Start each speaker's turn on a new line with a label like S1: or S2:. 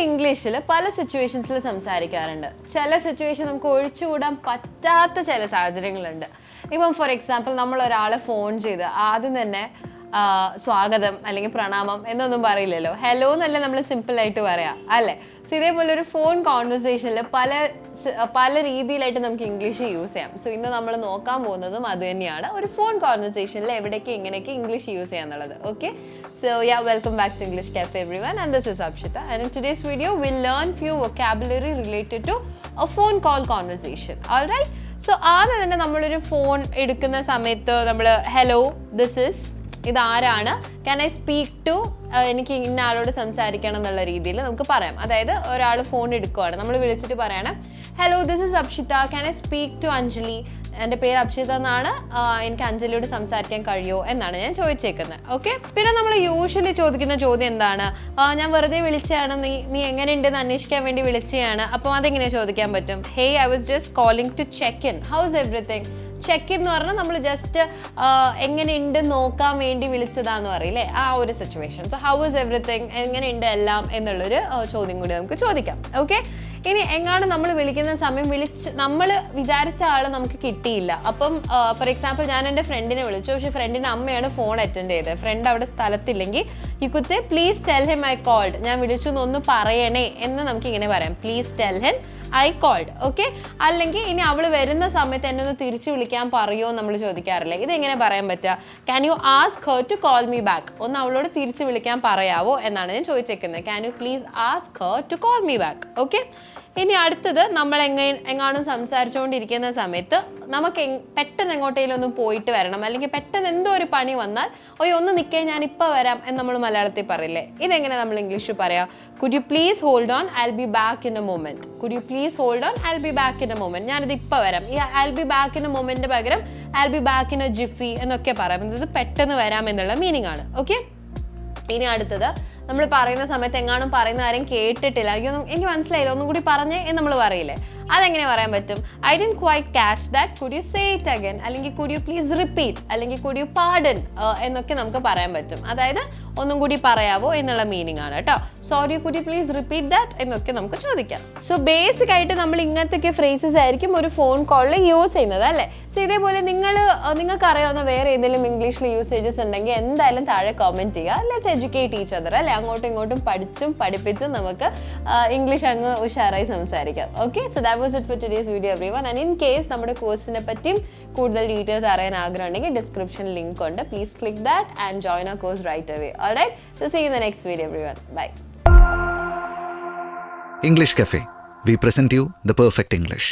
S1: ഇംഗ്ലീഷിൽ പല സിറ്റുവേഷൻസിൽ സംസാരിക്കാറുണ്ട്. ചില സിറ്റുവേഷൻ നമുക്ക് ഒഴിച്ചുകൂടാൻ പറ്റാത്ത ചില സാഹചര്യങ്ങളുണ്ട്. ഇപ്പം ഫോർ എക്സാമ്പിൾ നമ്മൾ ഒരാളെ ഫോൺ ചെയ്ത് ആദ്യം തന്നെ സ്വാഗതം അല്ലെങ്കിൽ പ്രണാമം എന്നൊന്നും പറയില്ലല്ലോ. ഹലോ എന്നല്ല നമ്മൾ സിമ്പിളായിട്ട് പറയാം അല്ലേ? സോ ഇതേപോലെ ഒരു ഫോൺ കോൺവെർസേഷനിൽ പല പല രീതിയിലായിട്ട് നമുക്ക് ഇംഗ്ലീഷ് യൂസ് ചെയ്യാം. സോ ഇന്ന് നമ്മൾ നോക്കാൻ പോകുന്നതും അത് തന്നെയാണ് ഒരു ഫോൺ കോൺവെർസേഷനിൽ എവിടെയൊക്കെ എങ്ങനെയൊക്കെ ഇംഗ്ലീഷ് യൂസ് ചെയ്യാന്നുള്ളത് okay so yeah welcome back to English cafe everyone and this is Apshitha and in today's video will learn few vocabulary related to a phone call conversation all right so ആദ്യം തന്നെ നമ്മളൊരു phone എടുക്കുന്ന സമയത്ത് നമ്മൾ hello this is ഇതാരാണ്? Can I speak to എനിക്ക് ഇന്ന ആളോട് സംസാരിക്കണം എന്നുള്ള രീതിയിൽ നമുക്ക് പറയാം. അതായത് ഒരാൾ ഫോൺ എടുക്കുവാണ്. നമ്മൾ വിളിച്ചിട്ട് പറയണം. Hello this is Apshitha. Can I speak to Anjali? എന്റെ പേര് അപ്ഷിത എന്നാണ്. എനിക്ക് അഞ്ജലിയോട് സംസാരിക്കാൻ കഴിയുമോ എന്നാണ് ഞാൻ ചോദിച്ചേക്കുന്നത്. ഓക്കെ പിന്നെ നമ്മൾ യൂഷ്വലി ചോദിക്കുന്ന ചോദ്യം എന്താണ്? ഞാൻ വെറുതെ വിളിച്ചതാണ് നീ നീ എങ്ങനെയുണ്ടെന്ന് അന്വേഷിക്കാൻ വേണ്ടി വിളിച്ചതാണ് അപ്പം അതെങ്ങനെ ചോദിക്കാൻ പറ്റും? Hey I was just calling to check in how's everything check എന്ന് പറഞ്ഞാൽ നമ്മൾ ജസ്റ്റ് എങ്ങനെയുണ്ട് നോക്കാൻ വേണ്ടി വിളിച്ചതാന്ന് പറയില്ലേ ആ ഒരു situation so how is everything എങ്ങനെയുണ്ട് എല്ലാം എന്നുള്ളൊരു ചോദ്യം കൂടി നമുക്ക് ചോദിക്കാം. ഓക്കെ ഇനി എങ്ങാണ് നമ്മൾ വിളിക്കുന്ന സമയം വിളിച്ച് നമ്മൾ വിചാരിച്ച ആൾ നമുക്ക് കിട്ടിയില്ല. അപ്പം ഫോർ എക്സാമ്പിൾ ഞാൻ എന്റെ ഫ്രണ്ടിനെ വിളിച്ചു. പക്ഷേ ഫ്രണ്ടിന്റെ അമ്മയാണ് ഫോൺ അറ്റൻഡ് ചെയ്തത്. ഫ്രണ്ട് അവിടെ സ്ഥലത്തില്ലെങ്കിൽ you could please tell him I called ഞാൻ വിളിച്ചു എന്നൊന്ന് പറയണേ എന്ന് നമുക്ക് ഇങ്ങനെ പറയാം. Please tell him I called okay അല്ലെങ്കിൽ ഇനി അവൾ വരുന്ന സമയത്ത് എന്നെ ഒന്ന് തിരിച്ചു വിളിക്കാൻ പറയുമോ നമ്മൾ ചോദിക്കാറില്ല. ഇതെങ്ങനെ പറയാൻ പറ്റുക can you ask her to call me back ഒന്ന് അവളോട് തിരിച്ചു വിളിക്കാൻ പറയാവോ എന്നാണ് ഞാൻ ചോദിച്ചേക്കുന്നത്. Can you please ask her to call me back okay ഇനി അടുത്തത് നമ്മൾ എങ്ങനെ എങ്ങാനും സംസാരിച്ചുകൊണ്ടിരിക്കുന്ന സമയത്ത് നമുക്ക് പെട്ടെന്ന് എങ്ങോട്ടേലും ഒന്ന് പോയിട്ട് വരണം. അല്ലെങ്കിൽ പെട്ടെന്ന് എന്തോ ഒരു പണി വന്നാൽ ഓയ് ഒന്ന് നിൽക്കേ ഞാൻ ഇപ്പോൾ വരാം എന്ന് നമ്മൾ മലയാളത്തിൽ പറയില്ലേ? ഇതെങ്ങനെ നമ്മൾ ഇംഗ്ലീഷിൽ പറയാം? Could you please hold on I be back in a moment could you please hold on I be back in a moment ഞാനിത് ഇപ്പോൾ വരാം. ഈ I be back in a moment പകരം I be back in a jiffy എന്നൊക്കെ പറയാം ഇത് പെട്ടെന്ന് വരാം എന്നുള്ള മീനിങ് ആണ്. ഓക്കെ ഇനി അടുത്തത് നമ്മൾ പറയുന്ന സമയത്ത് എങ്ങാനും പറയുന്ന കാര്യം കേട്ടിട്ടില്ല. അയ്യോ എനിക്ക് മനസ്സിലായില്ല. ഒന്നും കൂടി പറഞ്ഞേ എന്ന് നമ്മൾ പറയില്ലേ? അതെങ്ങനെ പറയാൻ പറ്റും? I D quite catch that could you say it again അല്ലെങ്കിൽ കുഡ് യു പ്ലീസ് റിപ്പീറ്റ് അല്ലെങ്കിൽ കുഡ് യു പാഡൻ എന്നൊക്കെ നമുക്ക് പറയാൻ പറ്റും. അതായത് ഒന്നും കൂടി പറയാവോ എന്നുള്ള മീനിങ് ആണ് കേട്ടോ sorry could you please repeat that എന്നൊക്കെ നമുക്ക് ചോദിക്കാം. സോ ബേസിക് ആയിട്ട് നമ്മൾ ഇങ്ങനത്തെ ഫ്രേസസ് ആയിരിക്കും ഒരു ഫോൺ കോളിൽ യൂസ് ചെയ്യുന്നത് അല്ലേ? സോ ഇതേപോലെ നിങ്ങൾ നിങ്ങൾക്ക് അറിയാവുന്ന വേറെ ഏതെങ്കിലും ഇംഗ്ലീഷിൽ യൂസേജസ് ഉണ്ടെങ്കിൽ എന്തായാലും താഴെ കോമെന്റ് ചെയ്യുക. ലെറ്റ്സ് എഡ്യൂക്കേറ്റ് ടീച്ചർ അല്ലേ? അങ്ങോട്ടും ഇങ്ങോട്ടും പഠിച്ചും പഠിപ്പിച്ചും നമുക്ക് ഇംഗ്ലീഷ് അങ്ങ് ഉഷാറായി സംസാരിക്കാം. Okay so that was it for today's video everyone and in case നമ്മുടെ കോഴ്സിനെ പറ്റിയും കൂടുതൽ ഡീറ്റെയിൽസ് അറിയാൻ ആഗ്രഹം ഉണ്ടെങ്കിൽ ഡിസ്ക്രിപ്ഷൻ ലിങ്ക് ഉണ്ട്. Please click that and join ആ course right away all right so see in the next video everyone bye
S2: English Cafe. We present you the perfect English.